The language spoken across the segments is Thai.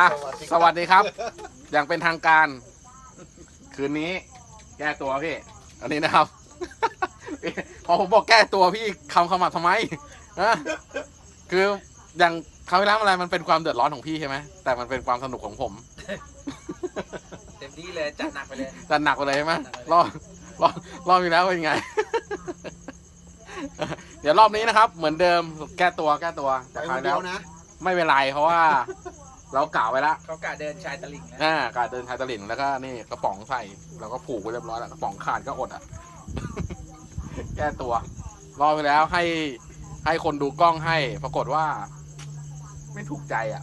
อะสวัสดีครับ อย่างเป็นทางการ คืนนี้แก้ตัวพี่ อันนี้นะครับ พอผมบอกแก้ตัวพี่คำขมับทำไมนะคืออย่างคำที่แล้วอะไรมันเป็นความเดือดร้อนของพี่ใช่ไหมแต่มันเป็นความสนุกของผม เต็มที่เลยจัดหนักไปเลยจะหนักกว่าเลยใช่ไหมรอบรอบรอบที่แล้วเป็นไง เดี๋ยวรอบนี้นะครับ เหมือนเดิมแก้ตัวแก้ตัวไปจากคครานวเดีแล้ยววนะไม่เป็นไรเพราะว่า เรากล่าวไว้แล้วเขากะเดินชายตลิ่งนะอ่าการเดินชายตลิ่งแล้วก็นี่กระป๋องใส่เราก็ผูกไว้เรียบร้อยแล้วกระป๋องขาดก็อดอะ แก้ตัว รอบไปแล้วให้ให้คนดูกล้องให้ ปรากฏว่า ไม่ถูกใจอะ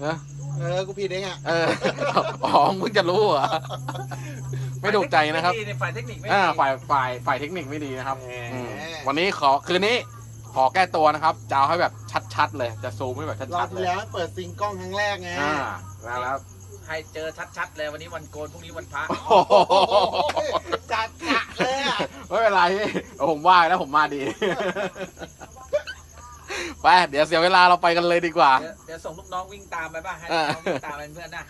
เนอะเออ กูผิดเองอะ เอออ๋อมึงจะรู้เหรอ ไม่ถูกใจนะครับไม่ดีในฝ่ายเทคนิคไม่ดีอ่าฝ่ายฝ่ายฝ่ายเทคนิคไม่ดีนะครับแหมอืมวันนี้ขอคืนนี้ ขอแก้ตัวนะครับจะเอาให้แบบชัดๆเลย จะซูมให้แบบรอชับดๆเลที่ยแล้วเปิดซิงกล้องครั้งแรกไงอ่าแล้วแล้ว ให้เจอชัดๆเลยวันนี้วันโกนพรุ่งนี้วันพระ โอ้โหโอ้ยจัดกะเลยอะไม่เป็นไรพี่ผมว่าแล้วผมมาดี ไปเดี๋ยวเสียเวลาเราไปกันเลยดีกว่า เดี๋ยวเดี๋ยวส่งลูกน้องวิ่งตามไปบ้างให้อ่าลูกน้องวิ่งตามเป็นเพื่อนนะ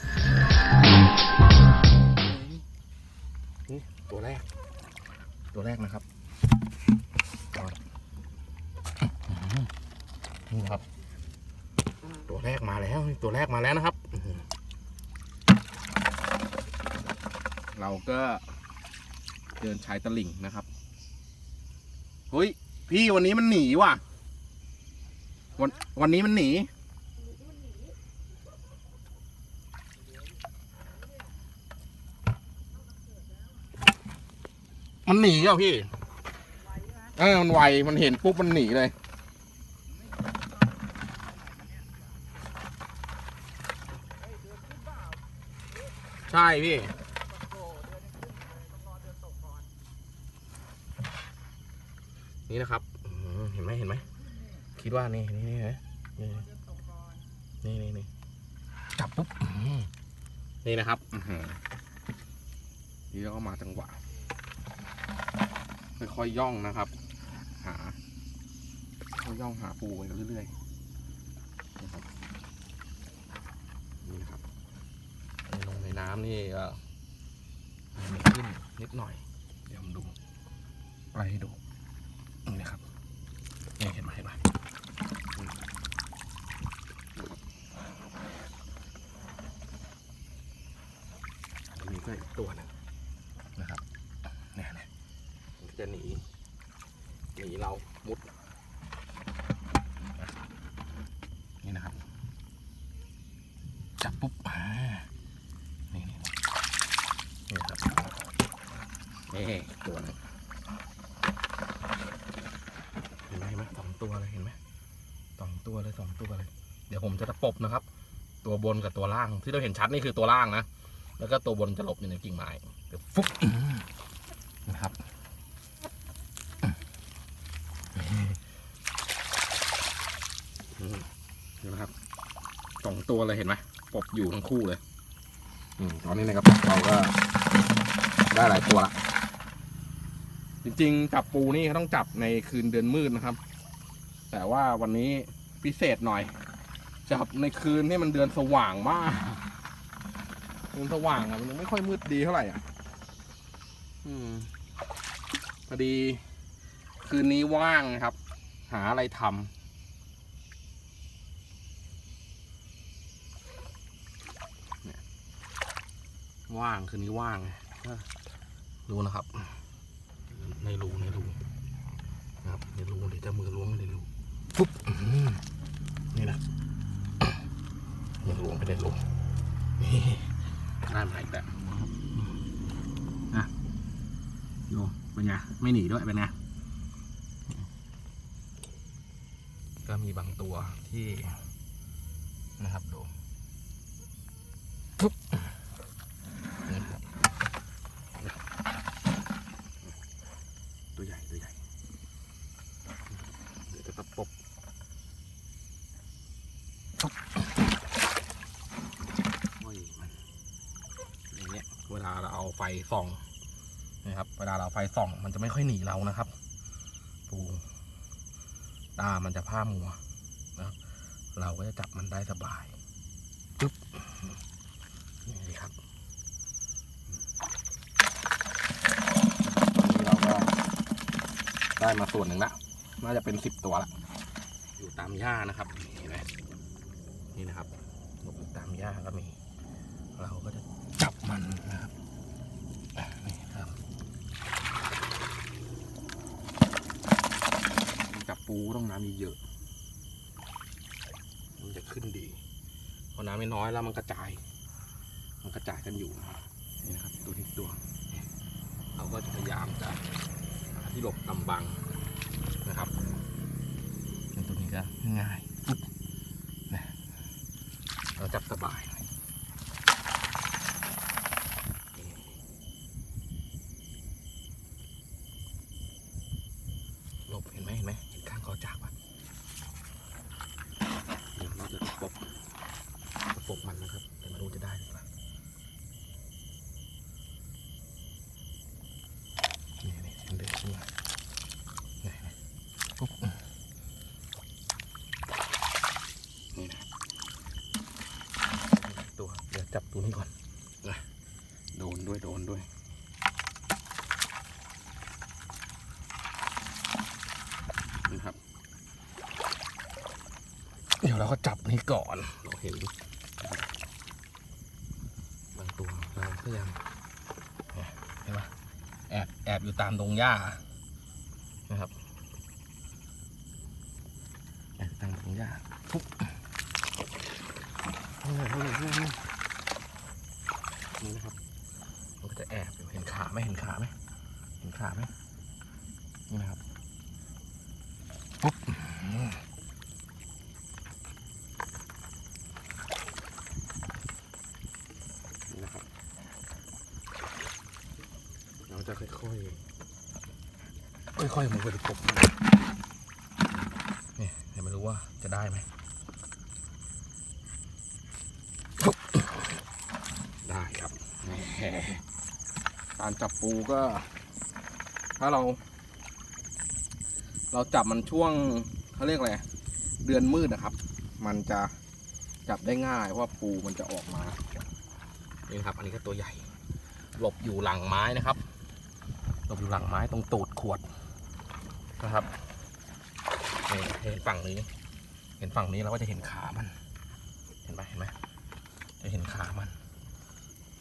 ตัวแรก ตัวแรกนะครับ นี่ครับ ตัวแรกมาแล้วตัวแรกมาแล้วนะครับ เราก็เดินชายตลิ่งนะครับเฮ้ยพี่วันนี้มันหนีว่ะ วันวันนี้มันหนีมันหนีอะพี่ เออมันไว มันเห็นปุ๊บ มันหนีเลย ใช่พี่ นี่นะครับเห็นไหมเห็นไหมคิดว่านี่นี่นี่เห็นไหมนี่นี่นี่นี่จับปุ๊บนี่นะครับนี่แล้วก็มาจังหวะค่อยๆย่องนะครับ หาค่อยย่องหาปูไปเรื่อยๆนะครับนี่นะครับลงในี่ก็มีขึ้นนิดหน่อยเดี๋ยวผมดูไปให้ดูนี่นะครับนี่เห็นไหมเห็นไหมอันนี้ก็อีกตัวหนึงนะครับเนี่ยเนี่ย มันก็จะหนี หนีเรา มุด นี่นะครับ จับปุ๊บอ่านี่นี่นี่นะครับ นี่ตัวนึงเห็นไหมไหมสองตัวเลยเห็นไหมสองตัวเลยสองตัวเลย เดี๋ยวผมจะตะปบนะครับ ตัวบนกับตัวล่างที่เราเห็นชัดนี่คือตัวล่างนะแล้วก็ตัวบนจะหลบอยู่ในกิ่งไม้เดี๋ยวฟุ๊บนะครับนี่นะครับสองตัวเลยเห็นไหมปบอยู่ทั้งคู่เลย อืมตอนนี้นะครับเราก็ได้หลายตัวละ จริงๆ จับปูนี่ต้องจับในคืนเดือนมืดนะครับ แต่ว่าวันนี้พิเศษหน่อย จับในคืนที่มันเดือนสว่างมากเดือนสว่างอะมันยังไม่ค่อยมืดดีเท่าไหร่อะ อืมพอดี คืนนี้ว่างครับ หาอะไรทำว่างคืนนี้ว่างก็ดูนะครับ ในรูในรูนะครับในรูเดี๋ยวจะมือล้วงไปในรูปุ๊บอื้อหือนี่นะมือล้วงไปในรูนี่ได้มาอีกแล้วนะดูเป็นไงไม่หนีด้วยเป็นไงก็มีบางตัวที่นะครับดู ไฟส่อง มันจะไม่ค่อยหนีเรานะครับปูตามันจะผ้ามัวนะเราก็จะจับมันได้สบายปึ๊บนี่ครับนี้เราก็ได้มาส่วนหนึ่งละน่าจะเป็นสิบตัวละอยู่ตามหญ้านะครับเห็นไหมนี่นะครับหลบตามหญ้าก็มี เราก็จะจับมันนะครับ ปูต้องน้ำเยอะๆมันจะขึ้นดีพอน้ำไม่น้อยแล้วมันกระจาย มันกระจายกันอยู่นะครับนี่นะครับตัวนี้ตัวเราก็จะพยายามจะหาที่หลบกำบังนะครับตัวนี้ก็ง่ายนะเราจับสบายหน่อยหลบเห็นไหมเห็นไหมเห็นข้างคอจากปะเดี๋ยวเราจะประกบประกบมันนะครับแต่ไม่รู้จะได้หรือเปล่า นี่นี่มันเดินขึ้นมานี่นี่ปุ๊บนี่นะตัว เดี๋ยวจับตัวนี้ก่อนนะโดนด้วย โดนด้วย นี่ครับ เดี๋ยวเราก็จับนี้ก่อนเราเห็นบางตัวเราก็ยังเนี่ยเห็นปะแอบแอบอยู่ตามดงหญ้านะครับแอบตามดงหญ้าทุบเฮ้ยเฮ้ยเฮ้ยเฮ้ยนี่นะครับมันก็จะแอบอยู่เห็นขาไหมเห็นขาไหมเห็นขาไหมนี่นะครับปุ๊บอืมนี่นะครับ เราจะค่อยๆ ค่อยๆมันไปกบมันเนี่ยเดี๋ยวไม่รู้ว่าจะได้ไหม ได้ครับแหมการ จับปูก็ ถ้าเรา เราจับมันช่วงเขาเรียกอะไรเดือนมืดนะครับ มันจะจับได้ง่ายเพราะปูมันจะออกมานี่ครับ อันนี้ก็ตัวใหญ่ หลบอยู่หลังไม้นะครับ หลบอยู่หลังไม้ตรงตูดขวดนะครับเห็นฝั่งนี้ เห็นฝั่งนี้เราก็จะเห็นขามัน เห็นไหมเห็นไหมจะเห็นขามัน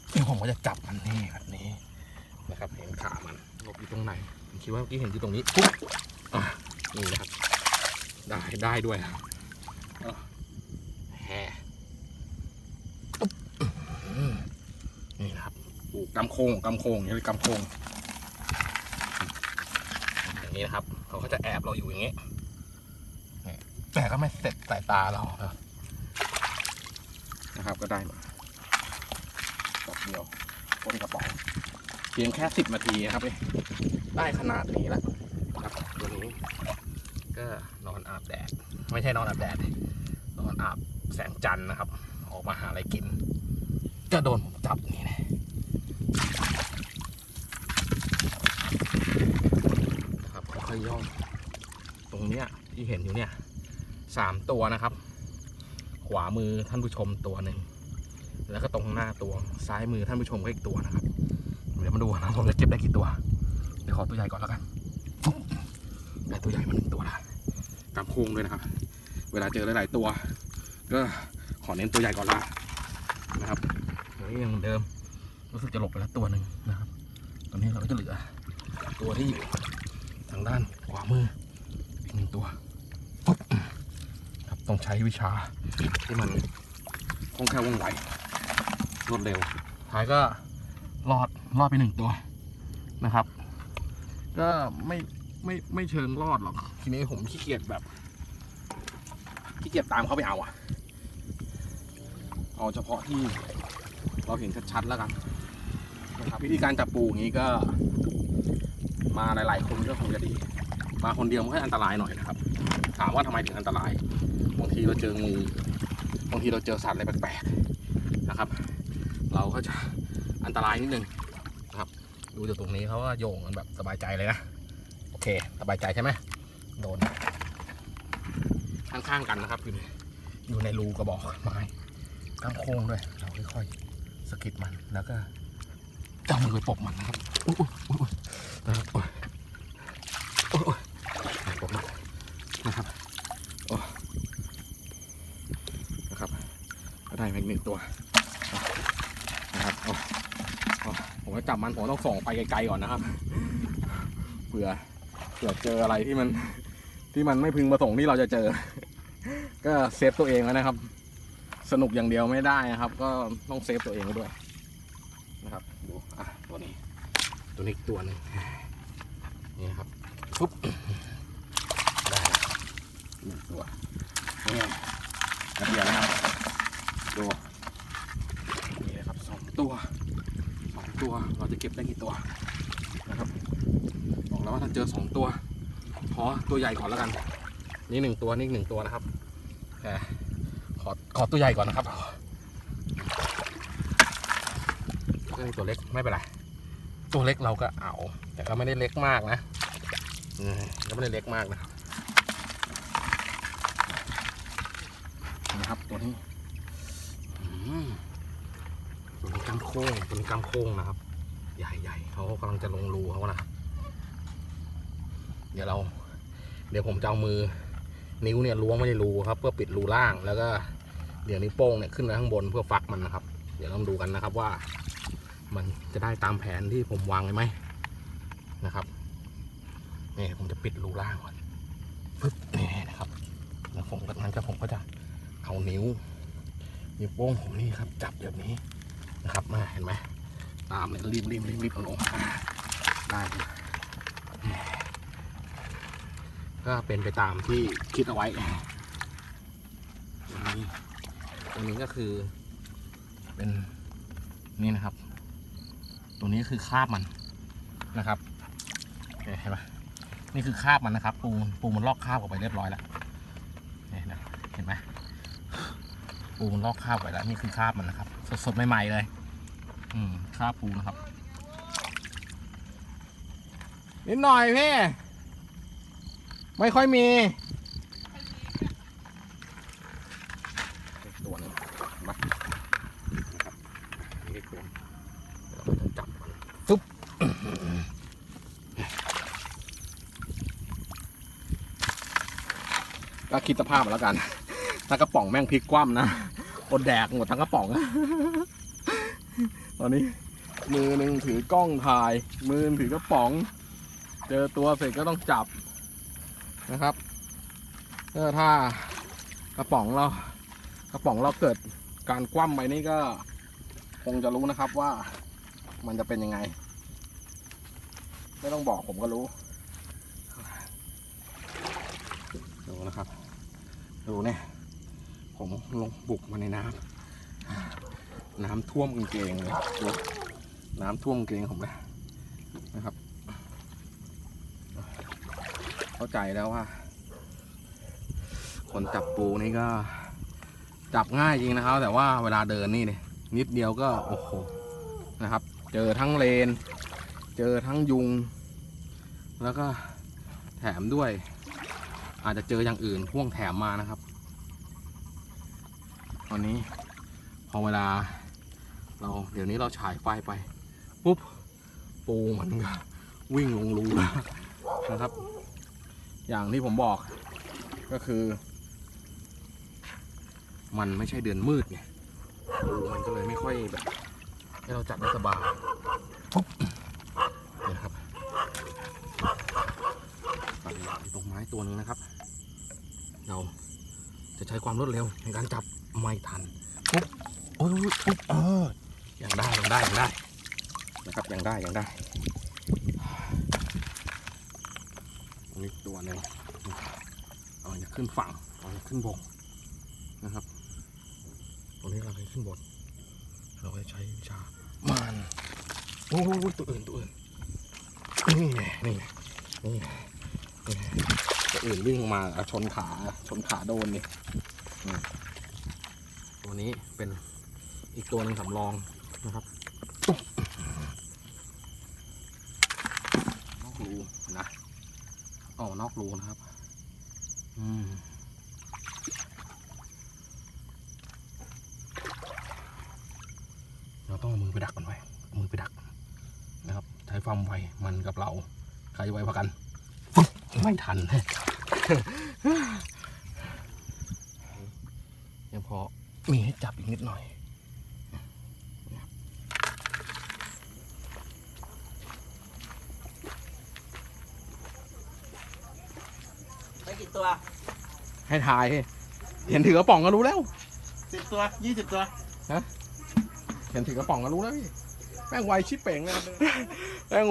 เดี๋ยวผมก็จะจับมันนี่แบบนี้ นะครับ เห็นขามันหลบอยู่ตรงไหนผมคิดว่าเมื่อกี้เห็นอยู่ตรงนี้ปุ๊บอะนี่นะครับ ได้ได้ด้วยแฮปุ๊บอืมนี่นะครับปูกกำโคงกำโคงอย่างนี้กำโคงอย่างนี้นะครับ เขาก็จะแอบเราอยู่อย่างนี้แต่ก็ไม่เสร็จสายตาเรานะนะครับก็ได้มาดอกเดียวก้นกระป๋อง เพียงแค่สิบนาทีนะครับนี่ได้ขนาดนี้แล้วนะครับตัวนี้ ก็นอนอาบแดด ไม่ใช่นอนอาบแดดนอนอาบแสงจันทร์นะครับ ออกมาหาอะไรกิน ก็โดนผมจับนี่นะนะครับค่อยๆย่องตรงเนี้ยที่เห็นอยู่เนี่ยสามตัวนะครับ ขวามือท่านผู้ชมตัวหนึ่งแล้วก็ตรงหน้าตัวซ้ายมือท่านผู้ชมก็อีกตัวนะครับเดี๋ ยวมาดูนะผมจะเก็บได้กี่ตัว เดี๋ยวขอตัวใหญ่ก่อนแล้วกันปุ๊บได้ตัวใหญ่มาหนึ่งตัวละกำโค้งด้วยนะครับ เวลาเจอหลายๆตัว ก็ขอเน้นตัวใหญ่ก่อนละนะครับเฮ้ยยังเหมือนเดิม รู้สึกจะหลบไปแล้วตัวหนึ่งนะครับ ตอนนี้เราก็จะเหลือ ตัวที่อยู่ทางด้านขวามืออีกหนึ่งตัวปุ๊บครับต้องใช้วิชาที่มันคล่องแคล่วว่องไวรวดเร็วท้ายก็รอด รอดไปหนึ่งตัวนะครับ ก็ไม่ไม่ไม่เชิงรอดหรอก ทีนี้ผมขี้เกียจแบบขี้เกียจตามเขาไปเอาอะเอาเฉพาะที่เราเห็นชัดๆแล้วกันนะครับวิธีการจับปูอย่างนี้ก็ มาหลาย ๆ คนก็คงจะดี มาคนเดียวมันก็อันตรายหน่อยนะครับ ถามว่าทำไมถึงอันตราย บางทีเราเจองูบางทีเราเจอสัตว์อะไรแปลกๆนะครับ เราก็จะอันตรายนิดนึง ครับ ดูจากตรงนี้เขาก็โยงกันแบบสบายใจเลยนะ โอเค สบายใจใช่ไหมโดน ข้างๆกันนะครับ อยู่ในอยู่ในรูกระบอกไม้ตั้งโค้งด้วย เราค่อยๆสกิดมันแล้วก็จับมือไปปกมันนะครับโอ้ยนะครับโอ้ยมันนะครับก็ได้อีกหนึ่งตัว จะจับมันผมต้องส่องไปไกลๆก่อนนะครับเผื่อเผื่อเจออะไรที่มันที่มันไม่พึงประสงค์ที่เราจะเจอ ก็เซฟตัวเองไว้วนะครับ สนุกอย่างเดียวไม่ได้นะครับ ก็ต้องเซฟตัวเองด้วยนะครับดูอะตัวนี้ ตัวนี้ตัวหนึ่งนี่ครับปุ๊บได้หนึ่งตัวนี่กระเทียมนะครับดูนี่นะครับสองตัวสองตัว เราจะเก็บได้กี่ตัวนะครับบอกแล้วว่าถ้าเจอสองตัวขอตัวใหญ่ก่อนแล้วกัน นี่หนึ่งตัวนี่อีกหนึ่งตัวนะครับแต่ขอขอตัวใหญ่ก่อนนะครับเรื่องตัวเล็กไม่เป็นไรตัวเล็กเราก็เอา แต่ก็ไม่ได้เล็กมากนะอืมก็ไม่ได้เล็กมากนะครับนะครับตัวนี้อืมตัวนี้กำโค้งตัวนี้กำโค้งนะครับ ใหญ่ๆเขากำลังจะลงรูเขานะเดี๋ยวเรา เดี๋ยวผมจะเอามือ นิ้วเนี่ยล้วงไม่ได้รูครับ เพื่อปิดรูล่างแล้วก็ เดี๋ยวนิ้วโป้งเนี่ยขึ้นไปข้างบนเพื่อฟักมันนะครับ เดี๋ยวลองดูกันนะครับว่า มันจะได้ตามแผนที่ผมวางไว้ไหมนะครับนี่ผมจะปิดรูล่างก่อนปึ๊บนี่นะครับ แล้วผมก็นั้นก็ผมก็จะเอานิ้วนิ้วโป้งผมนี่ครับ จับแบบนี้นะครับมาเห็นไหม ตามเลยรีบรีบรีบรีบเอาลงได้ก็เป็นไปตามที่คิดเอาไว้ตัวนี้ตัวนี้ก็คือ เป็นนี่นะครับ ตัวนี้คือคราบมันนะครับเห็นไหมนี่คือคราบมันนะครับ ปูปูมันลอกคราบออกไปเรียบร้อยแล้วเห็นไหมปูมันลอกคราบไปแล้ว นี่คือคราบมันนะครับ สดๆใหม่ๆเลย อืมคราบปูนะครับ นิดหน่อยพี่ ไม่ค่อยมี ตัวหนึงมานะครับนี่ตัวเราก็ต้องจับมันซุบก็คิดสภาพมาแล้วกัน ถ้ากระป๋องแม่งพลิกคว่ำนะอดแดกหมดทั้งกระป๋อง ตอนนี้ มือหนึ่งถือกล้องถ่าย มือนึงถือกระป๋อง เจอตัวเสร็จก็ต้องจับนะครับเออถ้ากระป๋องเรา กระป๋องเราเกิดการคว่ำไปนี่ก็ คงจะรู้นะครับว่ามันจะเป็นยังไง ไม่ต้องบอกผมก็รู้ ดูนะครับ ดูเนี่ย ผมลงบุกมาในน้ำ น้ำท่วมกางเกงเลยดูน้ำท่วมกางเกงผมเลยนะครับ เข้าใจแล้วว่า คนจับปูนี่ก็ จับง่ายจริงนะครับ แต่ว่าเวลาเดินนี่เนี่ยนิดเดียวก็โอ้โหนะครับ เจอทั้งเลน เจอทั้งยุง แล้วก็แถมด้วย อาจจะเจออย่างอื่นพ่วงแถมมานะครับ ตอนนี้พอเวลา เราเดี๋ยวนี้เราฉายไฟไปปุ๊บปูมันก็วิ่งลงรูนะครับ อย่างที่ผมบอกก็คือ มันไม่ใช่เดือนมืดไงปูมันก็เลยไม่ค่อยแบบ ให้เราจับได้สบายปุ๊บนี่นะครับปลาไหลตรงไม้ตัวหนึ่งนะครับ เราจะใช้ความรวดเร็วในการจับไม่ทันปุ๊บโอ้ยปุ๊บเออ ยังได้ยังได้ยังได้นะครับยังได้ยังได้อันนี้ตัวหนึ่งเอาจะขึ้นฝั่งเอาจะขึ้นบกนะครับตรงนี้เราจะขึ้นบนเราจะใช้วิชามันโอ้โหตัวอื่นตัวอื่นนี่ไงนี่ไงนี่ไงนี่ไงตัวอื่นวิ่งมาอะชนขาชนขาโดนนี่อืมตัวนี้เป็นอีกตัวหนึ่งสำรอง นะครับตุ๊บนอกรูนะอ๋อนอกรูนะครับ อืมเราต้องเอามือไปดักมันไว้เอามือไปดักนะครับ ใช้ความไวมันกับเรา ใครไวกว่ากันปุ๊บไม่ทันยังพอมีให้จับอีกนิดหน่อย ได้กี่ ตัวให้ทายเห็นถือกระป๋องก็รู้แล้วสิบตัวยี่สิบตัวเห็นถือกระป๋องก็รู้แล้วพี่แม่งไวชิบเป่งเลยแม่ง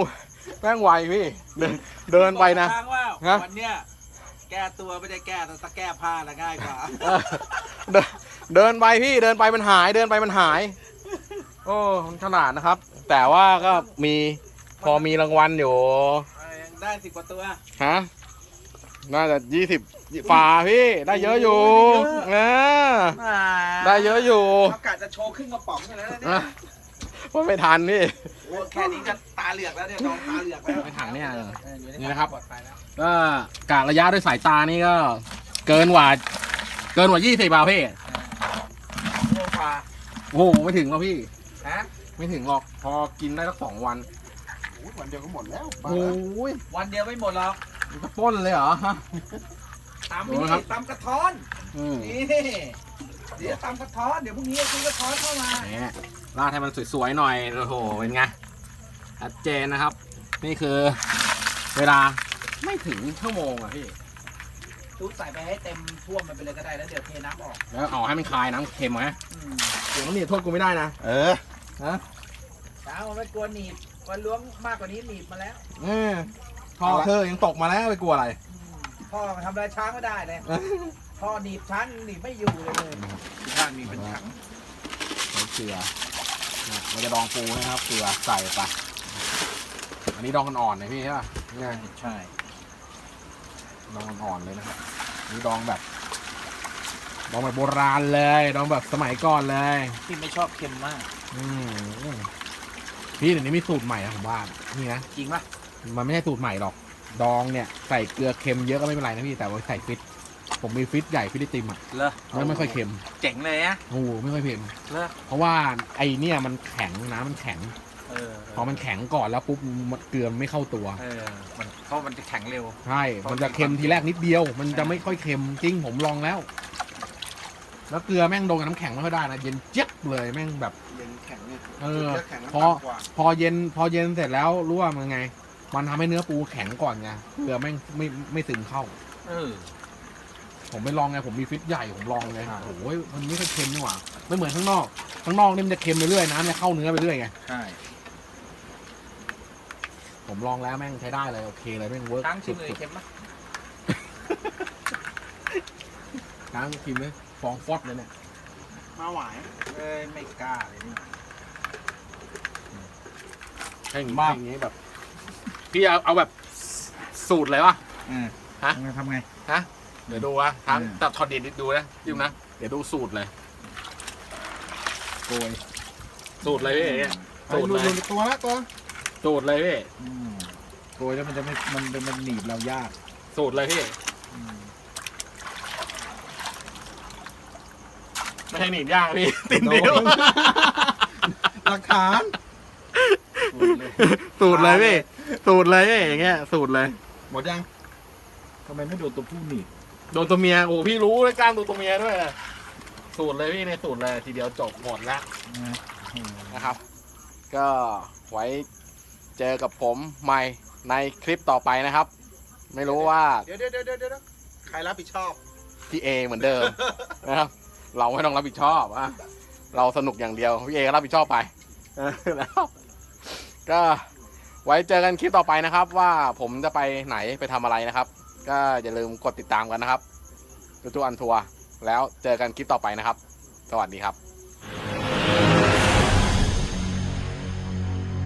แม่งไวพี่เดินเดินไปนะ บอกทางว่าฮะ วันเนี้ยแก้ตัวไม่ได้แก้แต่ตะแก้ผ้าละง่ายกว่าเออเดินเดินไปพี่เดินไปมันหาย เดินไปมันหาย โอ้มันขนาดนะครับ แต่ว่าก็มีพอมีรางวัลอยู่ยังได้สิบกว่าตัวฮะ น่าจะยี่สิบฝาพี่ ได้เยอะอยู่เออได้เยอะอยู่เขากะจะโชว์ครึ่งกระป๋องเลยนะเนี่อะยว่าไม่ทันพี่โอ้แค่นี้ก็ตาเหลือกแล้วเนี่ยน้องตาเหลือกแล้วไม่ถังเนี่ยอออยู่ในี่นะครับ ปลอดภัยแล้วก็กะระยะด้วยสายตานี่ก็ เกินกว่า เกินกว่ายี่สิบาพี่โลฟาโอ้โหไม่ถึงหรอกพี่ ฮะไม่ถึงหรอกพอกินได้สักสองวัน โอ้ยวันเดียวก็หมดแล้วโอ้ยวันเดียวไม่หมดหรอก มันจะปล้นเลยเหรอฮะตามโอ้นี่ครับตามกระท้อน อืมนี่ เดี๋ยวตามกระท้อน เดี๋ยวพรุ่งนี้ซื้อกระท้อนเข้ามาแหมราดให้มันสวยๆหน่อย โอ้โห เป็นไงชัดเจนนะครับ นี่คือ เวลาไม่ถึงชั่วโมงอะพี่ทุบใส่ไปให้เต็มท่วมมันไปเลยก็ได้แล้วเดี๋ยวเทน้ำออกแล้วเอาให้มันคลายน้ำเค็มไหมอืมเดี๋ยวมันหนีบโทษกูไม่ได้นะ เออเช้ามันไม่กลัวหนีบวันล้วงมากกว่านี้หนีบมาแล้ว เออ พ่อเธอยังตกมาแล้วไปกลัวอะไรอืมพ่อทำอะไรช้างไม่ได้เลย พ่อหนีบช้างหนีบไม่อยู่เลยเลยบ้านมีเป็นถังใส่เกลือนะเราจะดองปูนะครับ เกลือใส่ไปอันนี้ดองกันอ่อนเลยพี่ใช่ป่ะนี่ไงใช่ดองกันอ่อนเลยนะครับอันนี่ดองแบบ ดองแบบโบราณเลย ดองแบบสมัยก่อนเลยที่ไม่ชอบเค็มมาก อืมพี่เดี๋ยวนี้มีสูตรใหม่นะผมว่านี่นะจริงปะ มันไม่ใช่สูตรใหม่หรอก ดองเนี่ยใส่เกลือเค็มเยอะก็ไม่เป็นไรนะพี่แต่ว่าใส่ฟิต ผมมีฟิตใหญ่ฟิตไอติมอะเลอแล้วไม่ค่อยเค็มเจ๋งเลยอะโอ้โหไม่ค่อยเค็มเลอเพราะว่าไอเนี่ยมันแข็งน้ำมันแข็งเออพอมันแข็งก่อนแล้วปุ๊บมันเกลือมันไม่เข้าตัวเออมันเพราะมันจะแข็งเร็ว ใช่มันจะเค็มทีแรกนิดเดียว มันจะไม่ค่อยเค็มจริงผมลองแล้ว แล้วเกลือแม่งโดนกับน้ำแข็งไม่ค่อยได้นะเย็นเจี๊ยบเลยแม่งแบบ เย็นแข็งเนี่ยเออจะแข็งพอต่ำกว่า พอเย็นพอเย็นเสร็จแล้วรู้ว่ามันไง มันทำให้เนื้อปูแข็งก่อนไงเกลือแม่งไม่ไม่ซึมเข้า เออ ผมไปลองไงผมมีฟิตใหญ่ผมลองไงโอ้โหมันไม่ค่อยเค็มนี่หว่าไม่เหมือนข้างนอกข้างนอกนี่มันจะเค็มไปเรื่อยน้ำจะเข้าเนื้อไปเรื่อยไงใช่ ผมลองแล้วแม่งใช้ได้เลยโอเคเลยแม่งเวิร์กช้างชิมเลยเค็มปะช้างชิมเลยฟองฟอดเลยเนี่ยมาหวายเอ้ยไม่กล้าเลยนี่ให้อย่างนี้ให้อย่างนี้แบบ พี่เอาเอาแบบสูตรเลยป่ะอืมฮะ ทำไงทำไงเดี๋ยวดูวะทั้งอืมตัดช็อตเด็ดดูนะดูนะ เดี๋ยวดูสูตรเลย โกยสูตรเลยพี่เนี่ยไปดูดูตัวละตัวสูตรเลยพี่อืมโกยแล้วมันจะไม่มันมันมันหนีบเรายากสูตรเลยพี่อืมไม่ใช่หนีบย่างพี่ ติดนิ้วหลักฐานโกยเลยสูตรเลยพี่ สูตรเลยพี่อย่างเงี้ย สูตรเลย หมดยังทำไมไม่โดนตัวผู้หนีบโดนตัวเมียโอ้พี่รู้เลยกล้ามดูตัวเมียด้วยสูตรเลยพี่ในสูตรเลยทีเดียวจบหมดแล้วนะอืมนะครับ ก็ไว้เจอกับผมใหม่ในคลิปต่อไปนะครับ ไม่รู้ว่าเดี๋ยวเดี๋ยวเดี๋ยวเดี๋ยวเดี๋ยวใครรับผิดชอบ พี่เอเหมือนเดิม นะครับ เราไม่ต้องรับผิดชอบอะเราสนุกอย่างเดียว พี่เอก็รับผิดชอบไปเออแล้วก็ ไว้เจอกันคลิปต่อไปนะครับ ว่าผมจะไปไหนไปทำอะไรนะครับ ก็อย่าลืมกดติดตามกันนะครับจูจูอันทัวร์แล้วเจอกันคลิปต่อไปนะครับ สวัสดีครับ